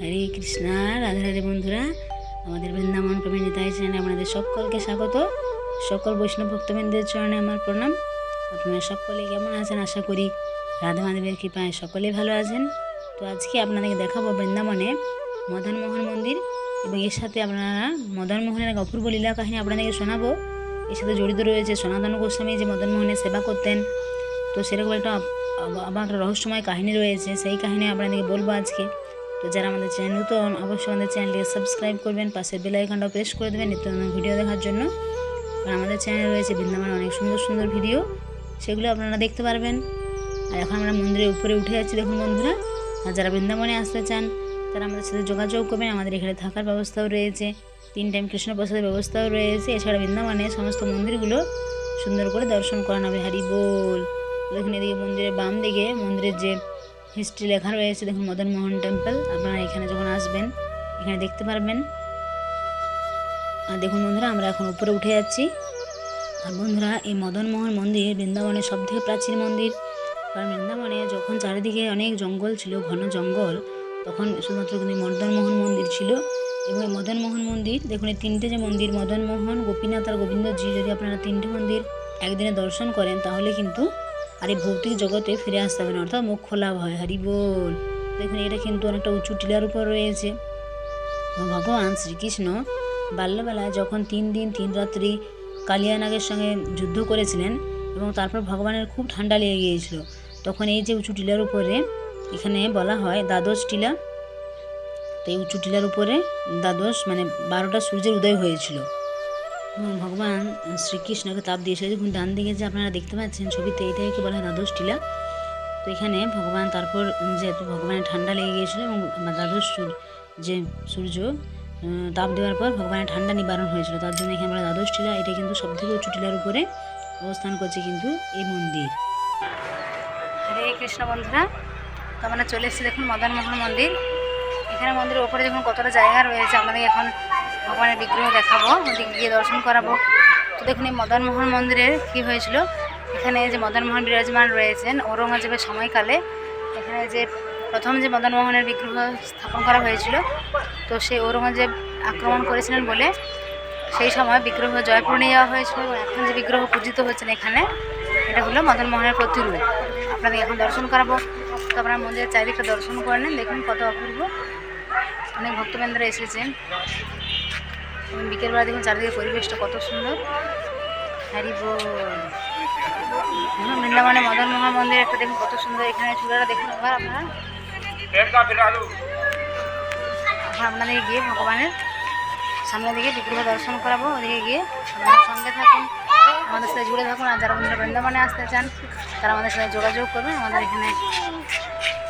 হরে কৃষ্ণা, রাধে রাধে বন্ধুরা। আমাদের বৃন্দাবন কমিউনিতাই চ্যানেলে আপনাদের সকলকে স্বাগত। সকল বৈষ্ণব ভক্তবৃন্দের চরণে আমার প্রণাম। আপনারা সকলে কেমন আছেন? আশা করি রাধা মাধবের কৃপায় সকলেই ভালো আছেন। তো আজকে আপনাদেরকে দেখাবো বৃন্দাবনে মদন মোহন মন্দির এবং এর সাথে আপনারা মদন মোহনের এক অপূর্ব লীলা কাহিনী আপনাদেরকে শোনাবো। এর সাথে জড়িত রয়েছে সনাতন গোস্বামী যে মদন মোহনের সেবা করতেন। তো সেরকম একটা আবার একটা রহস্যময় কাহিনী রয়েছে। সেই কাহিনী আপনাদেরকে বলব আজকে। তো যারা আমাদের চ্যানেল নতুন, অবশ্যই আমাদের চ্যানেলটিকে সাবস্ক্রাইব করবেন, পাশে বেল আইকনটাও প্রেস করে দেবেন নিত্য ভিডিও দেখার জন্য। কারণ আমাদের চ্যানেলে রয়েছে বৃন্দাবনের অনেক সুন্দর সুন্দর ভিডিও সেগুলো আপনারা দেখতে পারবেন। আর এখন আমরা মন্দিরের উপরে উঠে যাচ্ছি, দেখুন বন্ধুরা। আর যারা বৃন্দাবনে আসতে চান, তারা আমাদের সাথে যোগাযোগ করবেন। আমাদের এখানে থাকার ব্যবস্থাও রয়েছে, তিন টাইম কৃষ্ণ প্রসাদের ব্যবস্থাও রয়েছে। এছাড়া বৃন্দাবনে সমস্ত মন্দিরগুলো সুন্দর করে দর্শন করানো হবে। হারি বল, দেখুন এদিকে মন্দিরের বাম দিকে মন্দিরের যে হিস্ট্রি লেখা রয়েছে, দেখুন, মদন মোহন টেম্পল আপনারা এখানে যখন আসবেন, এখানে দেখতে পারবেন। আর দেখুন বন্ধুরা, আমরা এখন উপরে উঠে যাচ্ছি। আর বন্ধুরা, এই মদন মোহন মন্দির বৃন্দাবনের সব থেকে প্রাচীন মন্দির। কারণ বৃন্দাবনে যখন চারিদিকে অনেক জঙ্গল ছিল, ঘন জঙ্গল, তখন শুধুমাত্র কিন্তু এই মদন মোহন মন্দির ছিল। এবং এই মদন মোহন মন্দির, দেখুন, এই তিনটে যে মন্দির, মদন মোহন, গোপীনাথ আর গোবিন্দজি যদি আপনারা তিনটে মন্দির একদিনে দর্শন করেন, তাহলে কিন্তু আর এই ভৌতিক জগতে ফিরে আসতে হবে না, অর্থাৎ মুখ খোলা হয়। হারি বল। দেখুন, এটা কিন্তু অনেকটা উঁচু টিলার উপর রয়েছে। ভগবান, শ্রীকৃষ্ণ বাল্যবেলায় যখন তিন দিন, তিন রাত্রি কালিয়ানাগের সঙ্গে যুদ্ধ করেছিলেন এবং তারপর ভগবানের খুব ঠান্ডা লেগে গিয়েছিল, তখন এই যে উঁচু টিলার উপরে এখানে বলা হয় দ্বাদশ টিলা, তো এই উঁচু টিলার উপরে দ্বাদশ মানে বারোটা সূর্যের উদয় হয়েছিল। ভগবান শ্রীকৃষ্ণকে তাপ দিয়েছিল দেখুন ডান দিকে যে আপনারা দেখতে পাচ্ছেন ছবিতে এটাকে বলা হয় দ্বাদশ টিলা তো এখানে ভগবান তারপর যেহেতু ভগবানের ঠান্ডা লেগে গিয়েছিল এবং দ্বাদশ যে সূর্য তাপ দেওয়ার পর ভগবানের ঠান্ডা নিবারণ হয়েছিল। তার জন্য এখানে আমরা দ্বাদশ টিলা এটা কিন্তু সব থেকে উঁচু টিলার উপরে অবস্থান করছে কিন্তু এই মন্দির। হরে কৃষ্ণ বন্ধুরা তো আমরা চলে এসেছি দেখুন মদন মোহন মন্দির। এখানে মন্দিরের ওপরে দেখুন কতটা জায়গা রয়েছে। আমাদের এখন ভগবানের বিগ্রহ দেখাবো, ওদিকে গিয়ে দর্শন করাবো। তো দেখুন এই মদন মোহন মন্দিরের কী হয়েছিল? এখানে যে মদন মোহন বিরাজমান রয়েছেন, ঔরঙ্গজেবের সময়কালে এখানে যে প্রথম যে মদন মোহনের বিগ্রহ স্থাপন করা হয়েছিল, তো সেই ঔরঙ্গজেব আক্রমণ করেছিলেন বলে সেই সময় বিগ্রহ জয়পুর নিয়ে যাওয়া হয়েছিল এবং এখন যে বিগ্রহ পূজিত হচ্ছেন এখানে, এটা হলো মদন মোহনের প্রতিরূপ। আপনাদের এখন দর্শন করাবো। তো আপনারা মন্দিরের চারিদিকটা দর্শন করে নেন, দেখুন কত অপূর্ব। অনেক ভক্তবৃন্দরা এসেছেন। এবং বিকেলবেলা দেখুন চারিদিকে পরিবেশটা কত সুন্দর। হ্যারি বৃন্দাবনে মদন মোহন মন্দির একটা দেখুন কত সুন্দর। এখানে চূড়াটা দেখুন এবার আপনারা। আপনাদের গিয়ে ভগবানের সামনের দিকে বিগ্রহ দর্শন করাবো। ওদিকে গিয়ে আপনারা সঙ্গে থাকুন, আমাদের সাথে জুড়ে থাকুন। আর যারা বন্ধুরা বৃন্দাবনে আসতে চান, তারা আমাদের সাথে যোগাযোগ করবেন আমাদের এখানে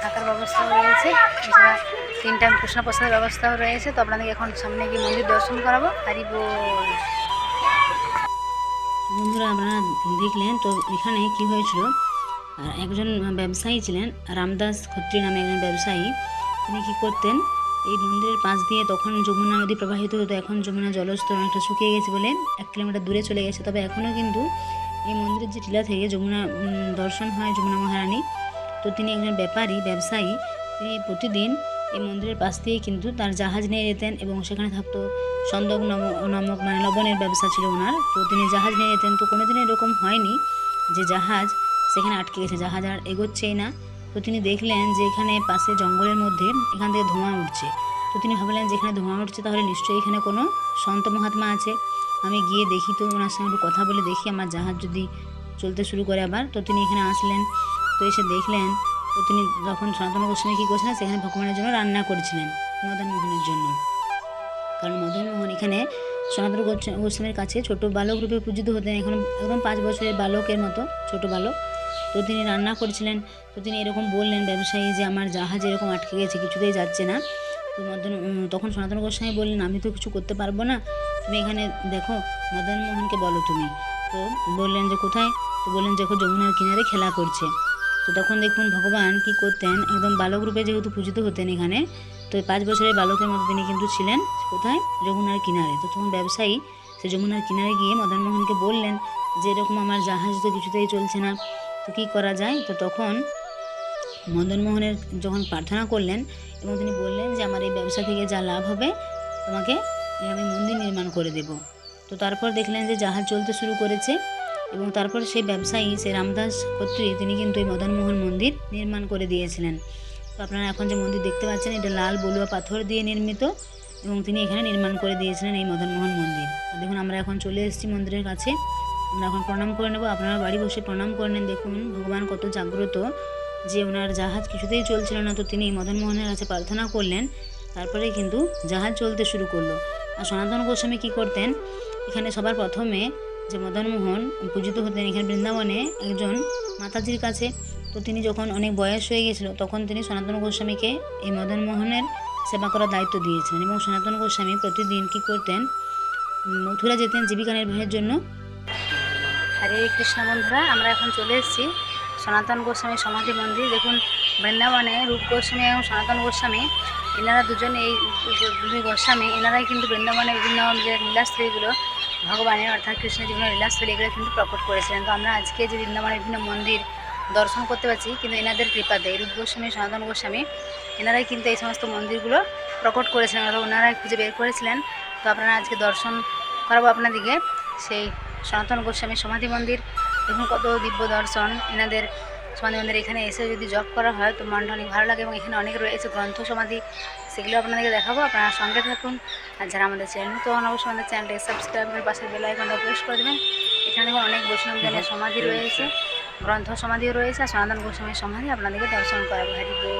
থাকার ব্যবস্থাও রয়েছে। এছাড়া তিন টাইম কৃষ্ণ প্রসাদের ব্যবস্থাও রয়েছে, তো আপনাদেরকে এখন সামনে গিয়ে মন্দির দর্শন করাবো। বল। বন্ধুরা, আপনারা দেখলেন তো এখানে কি হয়েছিল? আর একজন ব্যবসায়ী ছিলেন, রামদাস খত্রী নামে একজন ব্যবসায়ী। তিনি কি করতেন? এই মন্দিরের পাশ দিয়ে তখন যমুনা নদী প্রবাহিত হতো, এখন যমুনা জলস্তর অনেকটা শুকিয়ে গেছে বলে এক কিলোমিটার দূরে চলে গেছে। তবে এখনও কিন্তু এই মন্দিরের যে টিলা থেকে যমুনা দর্শন হয় যমুনা মহারানী। তো তিনি একজন ব্যাপারী, ব্যবসায়ী। তিনি প্রতিদিন এই মন্দিরের পাশ দিয়ে কিন্তু তার জাহাজ নিয়ে যেতেন এবং সেখানে থাকতো সন্দক নম- নামক মানে লবণের ব্যবসা ছিল ওনার। তো তিনি জাহাজ নিয়ে যেতেন, তো কোনোদিন এরকম হয়নি যে জাহাজ সেখানে আটকে গেছে, জাহাজ আর এগোচ্ছেই না। তো তিনি দেখলেন যে এখানে পাশে জঙ্গলের মধ্যে এখান থেকে ধোঁয়া উঠছে। তো তিনি ভাবলেন যে এখানে ধোঁয়া উঠছে তাহলে নিশ্চয়ই এখানে কোনো সন্ত মহাত্মা আছে। আমি গিয়ে দেখি তো ওনার সঙ্গে একটু কথা বলে দেখি আমার জাহাজ যদি চলতে শুরু করে আবার। তো তিনি এখানে আসলেন, তো এসে দেখলেন তো তিনি যখন সনাতন গোস্বামী কী করছিলেন, সেখানে ভগবানের জন্য রান্না করেছিলেন মদন মোহনের জন্য। কারণ মদন মোহন এখানে সনাতন গোস্বা- গোস্বামীর কাছে ছোট বালক রূপে পূজিত হতেন। এখন একদম পাঁচ বছরের বালকের মতো, ছোট বালক। তো তিনি রান্না করছিলেন। তো তিনি এরকম বললেন ব্যবসায়ী যে, আমার জাহাজ এরকম আটকে গেছে, কিছুতেই যাচ্ছে না। তো মদন তখন সনাতন গোস্বামী বললেন, আমি তো কিছু করতে পারব না। তুমি এখানে দেখো মদন মোহনকে বলো তুমি। তো বললেন যে, কোথায়? তো বললেন দেখো, যমুনার কিনারে খেলা করছে। তো তখন দেখুন ভগবান কি করতেন? একদম বালক রূপে যেহেতু পূজিত হতেন এখানে, তো পাঁচ বছরের বালকের মতো তিনি কিন্তু ছিলেন কোথায়? যমুনার কিনারে। তো তখন ব্যবসায়ী সে যমুনার কিনারে গিয়ে মদনমোহনকে বললেন যে, এরকম আমার জাহাজ তো কিছুতেই চলছে না। তো কী করা যায়? তো তখন মদনমোহনের যখন প্রার্থনা করলেন এবং তিনি বললেন যে, আমার এই ব্যবসা থেকে যা লাভ হবে, তোমাকে আমি মন্দির নির্মাণ করে দেব। তো তারপর দেখলেন যে, জাহাজ চলতে শুরু করেছে। এবং তারপর সেই ব্যবসায়ী, সেই রামদাস কর্তৃক তিনি কিন্তু এই মদনমোহন মন্দির নির্মাণ করে দিয়েছিলেন। তো আপনারা এখন যে মন্দির দেখতে পাচ্ছেন, এটা লাল বলুয়া পাথর দিয়ে নির্মিত এবং তিনি এখানে নির্মাণ করে দিয়েছিলেন এই মদনমোহন মন্দির। দেখুন, আমরা এখন চলে এসেছি মন্দিরের কাছে। আমরা এখন প্রণাম করে নেব। আপনারা বাড়ি বসে প্রণাম করে নেন। দেখুন, ভগবান কত জাগ্রত যে ওনার জাহাজ কিছুতেই চলছিল না। তো তিনি মদনমোহনের কাছে প্রার্থনা করলেন। তারপরে কিন্তু জাহাজ চলতে শুরু করল। আর সনাতন গোস্বামী কী করতেন? এখানে সবার প্রথমে যে মদনমোহন পূজিত হতেন এখানে বৃন্দাবনে একজন মাতাজির কাছে, তো তিনি যখন অনেক বয়স হয়ে গেছিল, তখন তিনি সনাতন গোস্বামীকে এই মদনমোহনের সেবা করার দায়িত্ব দিয়েছিলেন এবং সনাতন গোস্বামী প্রতিদিন কী করতেন? মথুরা যেতেন জীবিকা নির্বাহের জন্য। হরে কৃষ্ণ বন্ধুরা, আমরা এখন চলে এসেছি সনাতন গোস্বামী সমাধি মন্দির। দেখুন, বৃন্দাবনে রূপ গোস্বামী এবং সনাতন গোস্বামী, এনারা দুজন এই দুই গোস্বামী, এনারাই কিন্তু বৃন্দাবনে বিভিন্ন যে লীলাস্থলীগুলো ভগবানের অর্থাৎ কৃষ্ণের বিভিন্ন লীলাস্থলী এগুলো কিন্তু প্রকট করেছিলেন। তো আমরা আজকে যে বৃন্দাবনের বিভিন্ন মন্দির দর্শন করতে পারছি, কিন্তু এনাদের কৃপাতে রূপ গোস্বামী সনাতন গোস্বামী, এনারাই কিন্তু এই সমস্ত মন্দিরগুলো প্রকট করেছিলেন অর্থাৎ ওনারাই খুঁজে বের করেছিলেন। তো আপনারা আজকে দর্শন করাবো আপনাদেরকে সেই সনাতন গোস্বামী সমাধি মন্দির, দেখুন কত দিব্য দর্শন এনাদের সমাধি মন্দির এখানে এসে যদি জব করা হয় তো মনটা অনেক ভালো লাগে এবং এখানে অনেক রয়েছে গ্রন্থ সমাধি সেগুলো আপনাদেরকে দেখাবো। আপনারা সঙ্গে থাকুন। আর যারা আমাদের চ্যানেল তো অবশ্যই আমাদের চ্যানেলটাকে সাবস্ক্রাইব করে পাশে বেল আইকনটা প্রেস করে দেবেন। এখানে দেখুন অনেক বৈষ্ণবজনের সমাধি রয়েছে গ্রন্থ সমাধিও রয়েছে আর সনাতন গোস্বামীর সমাধি আপনাদেরকে দর্শন করাবো। বল।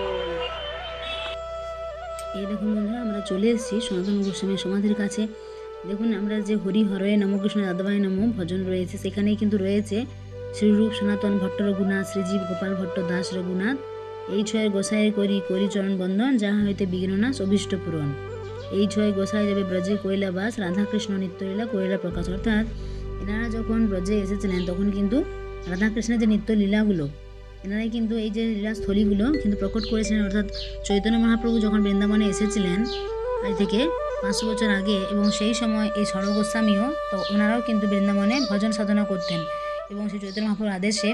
এই দেখুন বন্ধুরা আমরা চলে এসেছি সনাতন গোস্বামীর সমাধির কাছে। দেখুন আমরা যে হরি হরয়ে নম কৃষ্ণ দাদাভাই নম ভজন রয়েছে সেখানেই কিন্তু রয়েছে শ্রীরূপ সনাতন ভট্ট রঘুনাথ শ্রীজীব গোপাল ভট্ট দাস রঘুনাথ, এই ছয় গোসাই করি করি চরণ বন্ধন, যাহা হইতে বিঘ্ননাশ অভীষ্ট পূরণ। এই ছয় গোসাই যাবে ব্রজে কৈলাবাস রাধাকৃষ্ণ নিত্যলীলা কৈলা প্রকাশ। অর্থাৎ এনারা যখন ব্রজে এসেছিলেন, তখন কিন্তু রাধাকৃষ্ণের যে নিত্য লীলাগুলো, এনারাই কিন্তু এই যে লীলাস্থলীগুলো কিন্তু প্রকট করেছিলেন। অর্থাৎ চৈতন্য মহাপ্রভু যখন বৃন্দাবনে এসেছিলেন, আজ থেকে পাঁচশো বছর আগে, এবং সেই সময় এই সড়ক গোস্বামীও, তো ওনারাও কিন্তু বৃন্দাবনে ভজন সাধনা করতেন। এবং সেই চৈতন্য মহাপ্রভুর আদেশে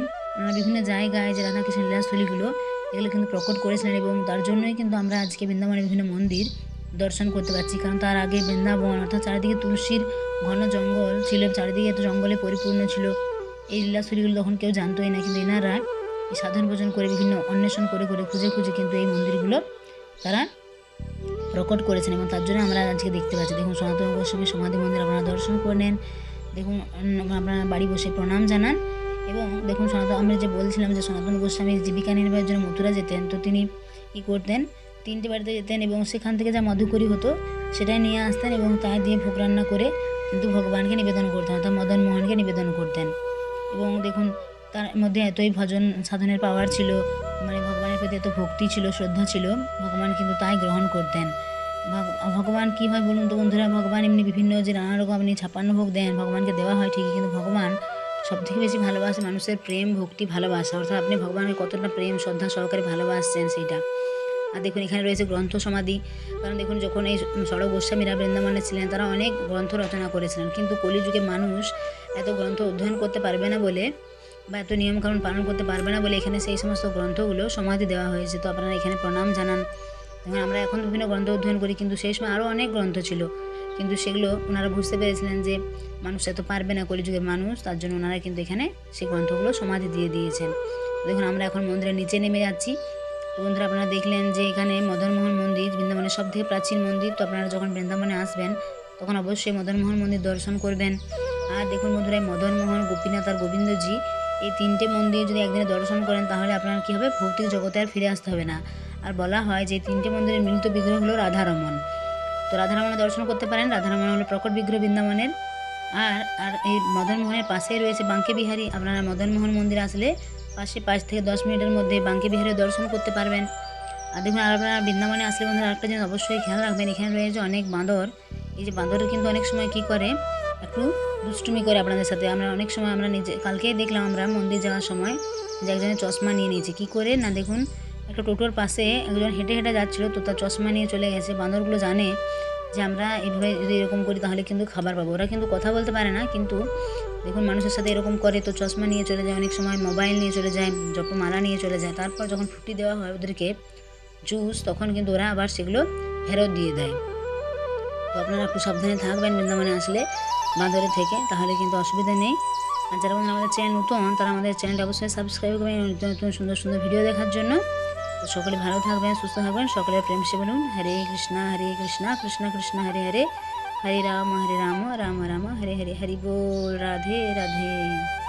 বিভিন্ন জায়গায় যে রাধাকৃষ্ণ লীলাস্থলীগুলো, এগুলো কিন্তু প্রকট করেছিলেন এবং তার জন্যই কিন্তু আমরা আজকে বৃন্দাবনে বিভিন্ন মন্দির দর্শন করতে পারছি। কারণ তার আগে বৃন্দাবন, অর্থাৎ চারিদিকে তুলসীর ঘন জঙ্গল ছিল, চারিদিকে এত জঙ্গলে পরিপূর্ণ ছিল। এই লীলাস্থলীগুলো তখন কেউ জানতোই না, কিন্তু এনারা এই সাধন ভোজন করে বিভিন্ন অন্বেষণ করে করে খুঁজে খুঁজে কিন্তু এই মন্দিরগুলো তারা প্রকট করেছেন এবং তার জন্য আমরা আজকে দেখতে পাচ্ছি। দেখুন, সনাতন গোস্বামী সমাধি মন্দির, আপনারা দর্শন করে নেন। দেখুন আপনারা বাড়ি বসে প্রণাম জানান এবং দেখুন, সনাতন, আমরা যে বলছিলাম যে সনাতন গোস্বামী জীবিকা নির্বাহের জন্য মথুরা যেতেন, তো তিনি কী করতেন? তিনটে বাড়িতে যেতেন এবং সেখান থেকে যা মধুকরি হতো, সেটাই নিয়ে আসতেন এবং তাই দিয়ে ভোগ রান্না করে কিন্তু ভগবানকে নিবেদন করতেন, অর্থাৎ মদন মোহনকে নিবেদন করতেন। এবং দেখুন, তার মধ্যে এতই ভজন সাধনের পাওয়ার ছিল মানে ভগবানের প্রতি এত ভক্তি ছিল, শ্রদ্ধা ছিল, ভগবান কিন্তু তাই গ্রহণ করতেন। ভগবান কী হয় বলুন তো বন্ধুরা? ভগবান এমনি বিভিন্ন যে নানা রকম আপনি ছাপ্পান্ন ভোগ দেন, ভগবানকে দেওয়া হয় ঠিকই, কিন্তু ভগবান সব থেকে বেশি ভালোবাসে মানুষের প্রেম, ভক্তি, ভালোবাসা। অর্থাৎ আপনি ভগবানকে কতটা প্রেম, শ্রদ্ধা সহকারে ভালোবাসছেন সেইটা আর দেখুন, এখানে রয়েছে গ্রন্থ সমাধি। কারণ দেখুন, যখন এই সড়ক গোস্বামীরা বৃন্দাবনে ছিলেন, তারা অনেক গ্রন্থ রচনা করেছিলেন। কিন্তু কলিযুগে মানুষ এত গ্রন্থ অধ্যয়ন করতে পারবে না বলে বা এত নিয়মকানুন পালন করতে পারবে না বলে এখানে সেই সমস্ত গ্রন্থগুলো সমাধি দেওয়া হয়েছে। তো আপনারা এখানে প্রণাম জানান। দেখুন আমরা এখন বিভিন্ন গ্রন্থ অধ্যয়ন করি, কিন্তু সেই সময় আরও অনেক গ্রন্থ ছিল। কিন্তু সেগুলো ওনারা বুঝতে পেরেছিলেন যে মানুষ এত পারবে না কলিযুগের মানুষ, তার জন্য ওনারা কিন্তু এখানে সেই গ্রন্থগুলো সমাধি দিয়ে দিয়েছেন। দেখুন, আমরা এখন মন্দিরের নিচে নেমে যাচ্ছি। তো বন্ধুরা, আপনারা দেখলেন যে এখানে মদনমোহন মন্দির, বৃন্দাবনের সব থেকে প্রাচীন মন্দির। তো আপনারা যখন বৃন্দাবনে আসবেন, তখন অবশ্যই মদনমোহন মন্দির দর্শন করবেন। আর দেখুন বন্ধুরা মদনমোহন, গোপীনাথ আর গোবিন্দজি, এই তিনটে মন্দির যদি একদিনে দর্শন করেন, তাহলে আপনার কী হবে? ভৌতিক জগতে আর ফিরে আসতে হবে না। আর বলা হয় যে তিনটে মন্দিরের মিলিত বিগ্রহ হলো রাধারমন তো রাধারমণের দর্শন করতে পারেন। রাধারমণ হলো প্রকট বিগ্রহ বৃন্দাবনের। আর আর এই মদনমোহনের পাশেই রয়েছে বাঙ্কে বিহারী আপনারা মদনমোহন মন্দির আসলে পাশে পাঁচ থেকে দশ মিনিটের মধ্যে বাঙ্কে বিহারের দর্শন করতে পারবেন। আর দেখুন, আর আপনারা বৃন্দাবনে আসলে বন্ধুরা আরেকটা জিনিস অবশ্যই খেয়াল রাখবেন। এখানে রয়েছে অনেক বাঁদর। এই যে বাঁদরের কিন্তু অনেক সময় কি করে? একটু দুষ্টুমি করে আপনাদের সাথে। আমরা অনেক সময় আমরা নিজে, কালকেই দেখলাম আমরা মন্দির যাওয়ার সময় যে একজনের চশমা নিয়ে নিয়েছি। কী করে? না দেখুন একটা টোটোর পাশে একজন হেঁটে হেঁটে যাচ্ছিল, তো তার চশমা নিয়ে চলে গেছে। বাঁদরগুলো জানে যে আমরা এইভাবে যদি এরকম করি, তাহলে কিন্তু খাবার পাবো। ওরা কিন্তু কথা বলতে পারে না, কিন্তু দেখুন মানুষের সাথে এরকম করে, তো চশমা নিয়ে চলে যায়, অনেক সময় মোবাইল নিয়ে চলে যায় জপমালা নিয়ে চলে যায়, তারপর যখন ফুটি দেওয়া হয় ওদেরকে জুস, তখন কিন্তু ওরা আবার সেগুলো ফেরত দিয়ে দেয়। তো আপনারা একটু সাবধানে থাকবেন বৃন্দাবনে আসলে বাঁদরের থেকে, তাহলে কিন্তু অসুবিধা নেই। আর যারা আমাদের চ্যানেল নতুন, তারা আমাদের চ্যানেলটা অবশ্যই সাবস্ক্রাইব করবেন, নতুন নতুন সুন্দর সুন্দর ভিডিও দেখার জন্য। তো সকলে ভালো থাকবেন, সুস্থ থাকবেন সকলে প্রেম সে বলুন। হরে কৃষ্ণা হরে কৃষ্ণা, কৃষ্ণ কৃষ্ণ, হরে হরে। হরে রাম হরে রাম রাম রাম, হরে হরে। হরি বোল, রাধে রাধে।